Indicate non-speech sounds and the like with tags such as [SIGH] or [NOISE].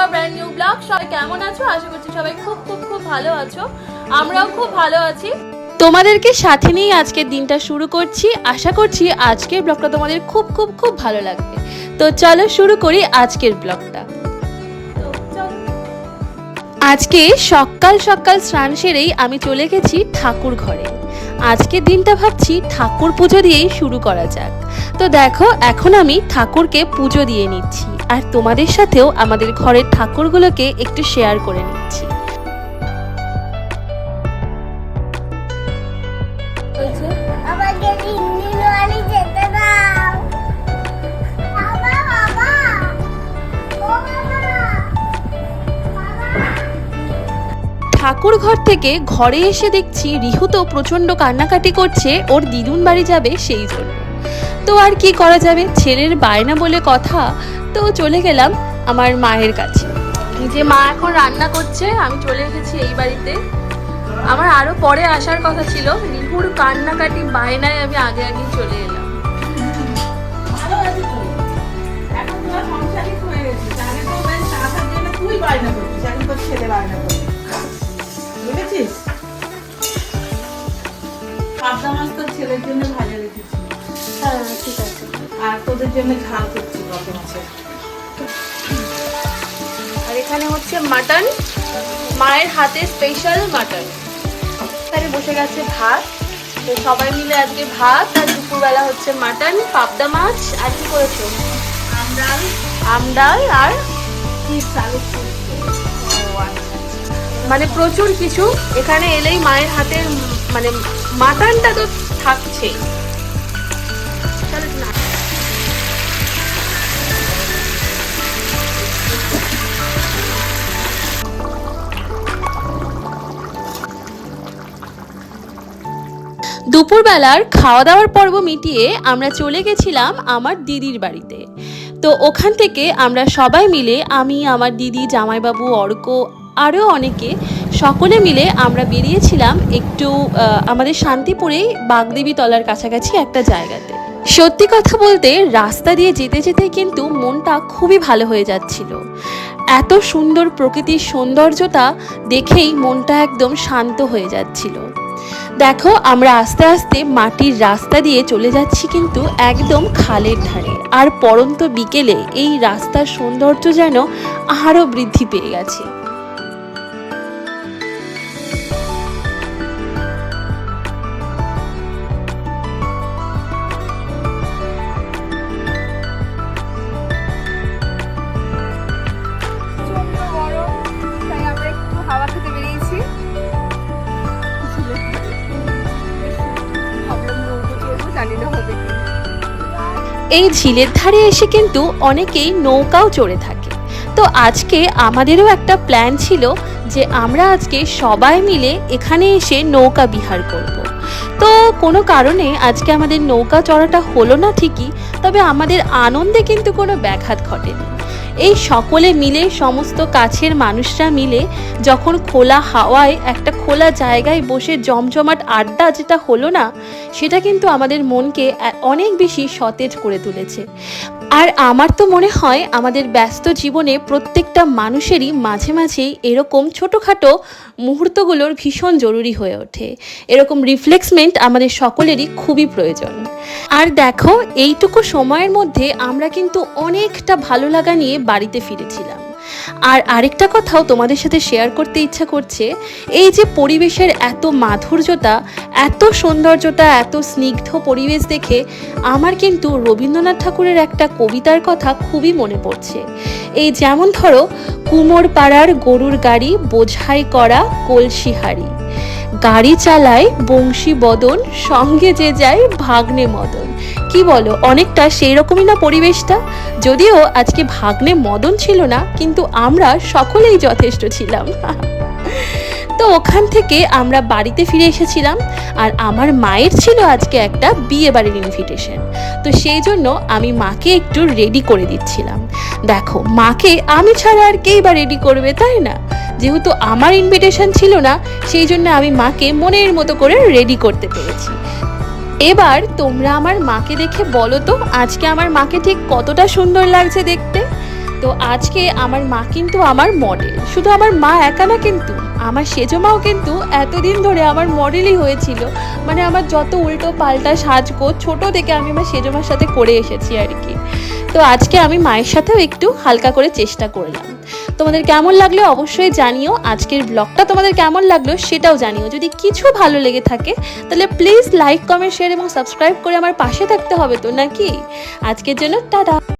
আমার channel to a brand new blog সবাই কেমন আছো? আশা করছি সবাই খুব খুব খুব ভালো আছো। আমরাও খুব ভালো আছি। তোমাদেরকে সাথে নিয়ে আজকের দিনটা শুরু করছি। আশা করছি আজকের ব্লগটা তোমাদের খুব খুব খুব ভালো লাগবে। তো চলো শুরু করি আজকের ব্লগটা আজকে সকাল সকাল স্নান সেরেই আমি চলে গেছি ঠাকুর ঘরে। আজকের দিনটা ভাবছি ঠাকুর পুজো দিয়েই শুরু করা যাক। তো দেখো, এখন আমি ঠাকুরকে পুজো দিয়ে নিচ্ছি। আর তোমাদের সাথেও আমাদের ঘরের ঠাকুরগুলোকে একটু শেয়ার করে নিচ্ছি। ঠাকুর ঘর থেকে ঘরে এসে দেখছি রিহু তো প্রচণ্ড কান্নাকাটি করছে, ওর দিদুন বাড়ি যাবে সেই জন্য। তো আর কি করা যাবে? ছেলের বায়না বলে কথা তো চলে গেলাম আমার মায়ের কাছে। যে মা এখন রান্না করছে আমি চলে এসেছি এই বাড়িতে। আমার আরও পরে আসার কথা ছিল রিহুর কান্নাকাটি বায়নায় আমি আগে আগে চলে এলাম। ভালো হয়ে ছেলের জন্য। হ্যাঁ আছে। আর এখানে হচ্ছে মাটন। মায়ের হাতে স্পেশাল মাটন। এখানে বসে গেছে ভাত। তো সবাই মিলে আজকে ভাত আর দুপুরবেলা হচ্ছে মাটন, পাবদা মাছ। আর কি করেছ? আমডাল আমডাল আর মানে প্রচুর কিছু। এখানে এলেই মায়ের হাতের মানে মাটনটা তো থাকছেই। দুপুরবেলার খাওয়া দাওয়ার পর্ব মিটিয়ে আমরা চলে গেছিলাম আমার দিদির বাড়িতে। তো ওখান থেকে আমরা সবাই মিলে, আমি, আমার দিদি, জামাইবাবু, অর্ক, আরও অনেকে, সকলে মিলে আমরা বেরিয়েছিলাম একটু আমাদের শান্তিপুরেই বাগদেবী তলার কাছাকাছি একটা জায়গাতে। সত্যি কথা বলতে রাস্তা দিয়ে যেতে যেতে কিন্তু মনটা খুবই ভালো হয়ে যাচ্ছিল। এত সুন্দর প্রকৃতির সৌন্দর্যতা দেখেই মনটা একদম শান্ত হয়ে যাচ্ছিল। দেখো, আমরা আস্তে আস্তে মাটির রাস্তা দিয়ে চলে যাচ্ছি কিন্তু একদম খালের ধারে। আর পরন্ত বিকেলে এই রাস্তার সৌন্দর্য যেন আরও বৃদ্ধি পেয়ে গেছে। এই ঝিলের ধারে এসে কিন্তু অনেকেই নৌকাও চড়ে থাকে তো আজকে আমাদেরও একটা প্ল্যান ছিল যে আমরা আজকে সবাই মিলে এখানে এসে নৌকা বিহার করব। তো কোনো কারণে আজকে আমাদের নৌকা চড়াটা হলো না ঠিকই, তবে আমাদের আনন্দে কিন্তু কোনো ব্যাঘাত ঘটেনি এই সকলে মিলে, সমস্ত কাছের মানুষরা মিলে যখন খোলা হাওয়ায়, একটা খোলা জায়গায় বসে জমজমাট আড্ডা যেটা হলো না, সেটা কিন্তু আমাদের মনকে অনেক বেশি সতেজ করে তুলেছে। আর আমার তো মনে হয় আমাদের ব্যস্ত জীবনে প্রত্যেকটা মানুষেরই মাঝে মাঝেই এরকম ছোটোখাটো মুহূর্তগুলোর ভীষণ জরুরি হয়ে ওঠে। এরকম রিফ্লেক্সমেন্ট আমাদের সকলেরই খুবই প্রয়োজন। আর দেখো, এইটুকু সময়ের মধ্যে আমরা কিন্তু অনেকটা ভালো লাগা নিয়ে বাড়িতে ফিরেছিলাম। আর আরেকটা কথাও তোমাদের সাথে শেয়ার করতে ইচ্ছা করছে, এই যে পরিবেশের এত মাধুর্যতা, এত সৌন্দর্যতা, এত স্নিগ্ধ পরিবেশ দেখে আমার কিন্তু রবীন্দ্রনাথ ঠাকুরের একটা কবিতার কথা খুবই মনে পড়ছে। এই যেমন ধরো কুমোর পাড়ার গরুর গাড়ি বোঝাই করা কলসি হাড়ি গাড়ি চালায় বংশী বদন, সঙ্গে যে যায় ভাগ্নে মদন। কি বলো, অনেকটা সেই রকমই না পরিবেশটা? যদিও আজকে ভাগ্নে মদন ছিল না, কিন্তু আমরা সকলেই যথেষ্ট ছিলাম। [LAUGHS] তো ওখান থেকে আমরা বাড়িতে ফিরে এসেছিলাম, আর আমার মায়ের ছিল আজকে একটা বিয়ে বাড়ির ইনভিটেশন তো সেই জন্য আমি মাকে একটু রেডি করে দিচ্ছিলাম। দেখো, মাকে আমি ছাড়া আর কেই বা রেডি করবে, তাই না? যেহেতু আমার ইনভিটেশন ছিল না, সেই জন্য আমি মাকে মনের মতো করে রেডি করতে পেরেছি। এবার তোমরা আমার মাকে দেখে বলো তো, আজকে আমার মাকে ঠিক কতটা সুন্দর লাগছে দেখতে? তো আজকে আমার মা কিন্তু আমার মডেল শুধু আমার মা একা না কিন্তু, আমার সেজো মাও কিন্তু এতদিন ধরে আমার মডেলই হয়েছিল। মানে আমার যত উল্টো পাল্টা সাজগো, ছোট থেকে আমি আমার সেজো মার সাথে করে এসেছি আর কি। তো আজকে আমি মায়ের সাথেও একটু হালকা করে চেষ্টা করলাম। তোমাদের কেমন লাগল অবশ্যই জানিও। আজকের ব্লগটা তোমাদের কেমন লাগল সেটাও জানিও। যদি কিছু ভালো লেগে থাকে, তাহলে প্লিজ লাইক কমেন্ট শেয়ার এবং সাবস্ক্রাইব করে আমার পাশে থাকতে হবে তো নাকি? আজকের জন্য টাটা।